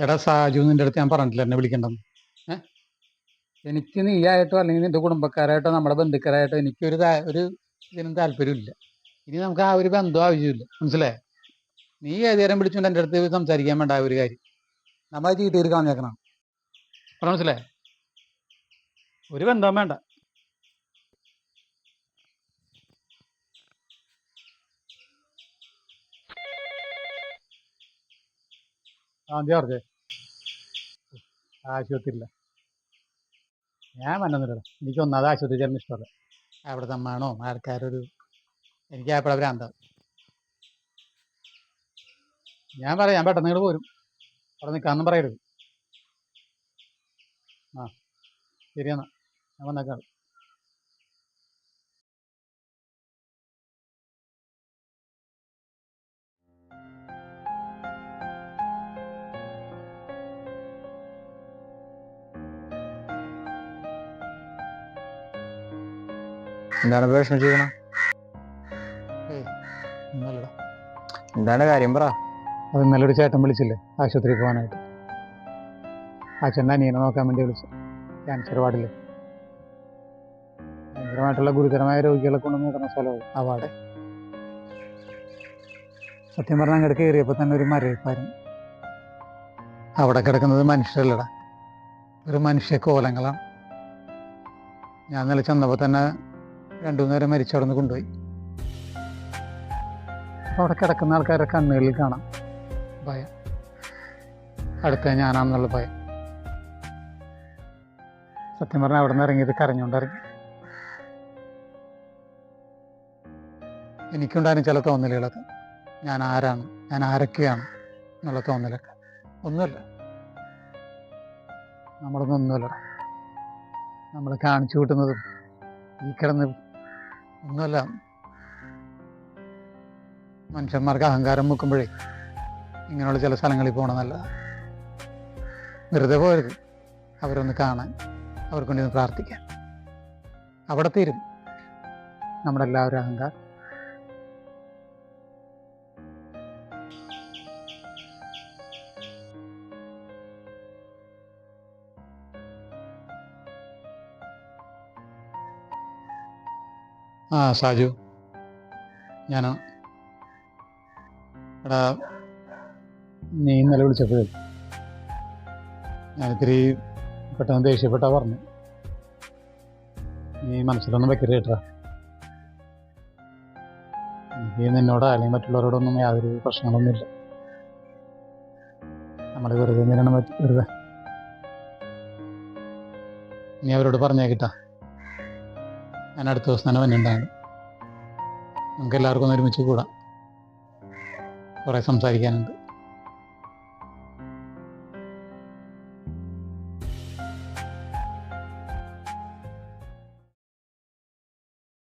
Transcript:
എടാ സാജു നിന്റെ അടുത്ത് ഞാൻ പറഞ്ഞിട്ടില്ല എന്നെ വിളിക്കണ്ടെന്ന്. ഏഹ് എനിക്ക് നീയായിട്ടോ അല്ലെങ്കിൽ നിന്റെ കുടുംബക്കാരായിട്ടോ നമ്മുടെ ബന്ധുക്കാരായിട്ടോ എനിക്കൊരു ഒരു ഇതിനും താല്പര്യമില്ല ഇനി നമുക്ക് ആ ഒരു ബന്ധം ആവശ്യമില്ല. മനസ്സിലായോ? നീ ഏതേരം വിളിച്ചുകൊണ്ട് എന്റെ അടുത്ത് സംസാരിക്കാൻ വേണ്ട ഒരു കാര്യം. നമ്മൾ ചീട്ടയിൽ കളഞ്ഞേക്കണം പറഞ്ഞ മനസ്സിലായോ? ഒരു ബന്ധം വേണ്ട. ആദ്യം പറഞ്ഞേ ആശുപത്രിയില്ല. ഞാൻ വന്നില്ല എനിക്ക് ഒന്നാമത് ആശുപത്രി ചേർന്ന് ഇഷ്ടമല്ല. അവിടുത്തെ അമ്മാണോ ആൾക്കാരൊരു എനിക്ക് അപ്പോഴെ ഭ്രാന്ത ഞാൻ പറയാം ഞാൻ പെട്ടെന്ന് ഇങ്ങോട്ട് പോരും. അവിടെ നിൽക്കാന്നും പറയരുത്. ആ ശരിയെന്നാ ഞാൻ വന്നേക്കാം. എന്താണ് വിഷമിച്ചിരിക്കണ എന്താണ് കാര്യം പറ. അത് ഇന്നലെ ഒരു ചേട്ടൻ വിളിച്ചില്ലേ ആശുപത്രി പോകാനായിട്ട്. ആ ചേട്ടൻ നീനെ നോക്കാൻ വേണ്ടി വിളിച്ചു. ക്യാൻസർ വാർഡിൽ ഭയങ്കരമായിട്ടുള്ള ഗുരുതരമായ രോഗികളെ കൊണ്ട് നോക്കുന്ന സ്ഥലമാണ് ആ വാർഡ്. സത്യം പറഞ്ഞാൽ അങ്ങോട്ട് കയറിയപ്പോൾ തന്നെ ഒരു മരവിപ്പായിരുന്നു. അവിടെ കിടക്കുന്നത് മനുഷ്യരല്ലടാ. ഒരു മനുഷ്യ കോലങ്ങളാണ്. ഞാൻ ഇന്നലെ ചെന്നപ്പോൾ തന്നെ രണ്ടു നേരം മരിച്ചടന്ന് കൊണ്ടുപോയി. അപ്പോൾ അവിടെ കിടക്കുന്ന ആൾക്കാരുടെ കണ്ണുകളിൽ കാണാം. ഭയം. അടുത്ത ഞാനാണെന്നുള്ള ഭയം. സത്യം പറഞ്ഞാൽ അവിടെ നിന്ന് ഇറങ്ങിയത് കരഞ്ഞുകൊണ്ടിറങ്ങി എനിക്കുണ്ടായിരുന്നു ചില തോന്നലുകളൊക്കെ. ഞാൻ ആരാണ്? ഞാൻ ആരൊക്കെയാണ്? എന്നുള്ള തോന്നലൊക്കെ. ഒന്നുമില്ല. നമ്മളൊന്നും ഒന്നുമില്ല. നമ്മൾ കാണിച്ചു കൂട്ടുന്നതും ഈ കിടന്ന് ഒന്നുമല്ല. മനുഷ്യന്മാർക്ക് അഹങ്കാരം മുക്കുമ്പോഴേ ഇങ്ങനെയുള്ള ചില സ്ഥലങ്ങളിൽ പോകണം നല്ലതാണ് വെറുതെ പോയത് അവരൊന്ന് കാണാൻ അവർക്ക് വേണ്ടി ഒന്ന് പ്രാർത്ഥിക്കാൻ. അവിടെ തീരും. നമ്മുടെ എല്ലാവരും അഹങ്കാരം. ആ സാജു. ഞാനാ. എടാ നീ ഇന്നലെ വിളിച്ചപ്പോഴേ ഞാനിത്തിരി പെട്ടെന്ന് ദേഷ്യപ്പെട്ടാ പറഞ്ഞു. നീ മനസ്സിലൊന്നും വെക്കരുത് കേട്ടാ എനിക്ക് നിന്നോടോ അല്ലെങ്കിൽ മറ്റുള്ളവരോടൊന്നും യാതൊരു പ്രശ്നങ്ങളൊന്നുമില്ല. നമ്മൾ വെറുതെ മറ്റ് വെറുതെ. നീ അവരോട് പറഞ്ഞേക്കിട്ടാ ഞാൻ അടുത്ത ദിവസം തന്നെ വന്നിട്ടുണ്ടായിരുന്നു നമുക്ക് എല്ലാവർക്കും ഒന്ന് ഒരുമിച്ച് കൂടാം. കുറേ സംസാരിക്കാനുണ്ട്.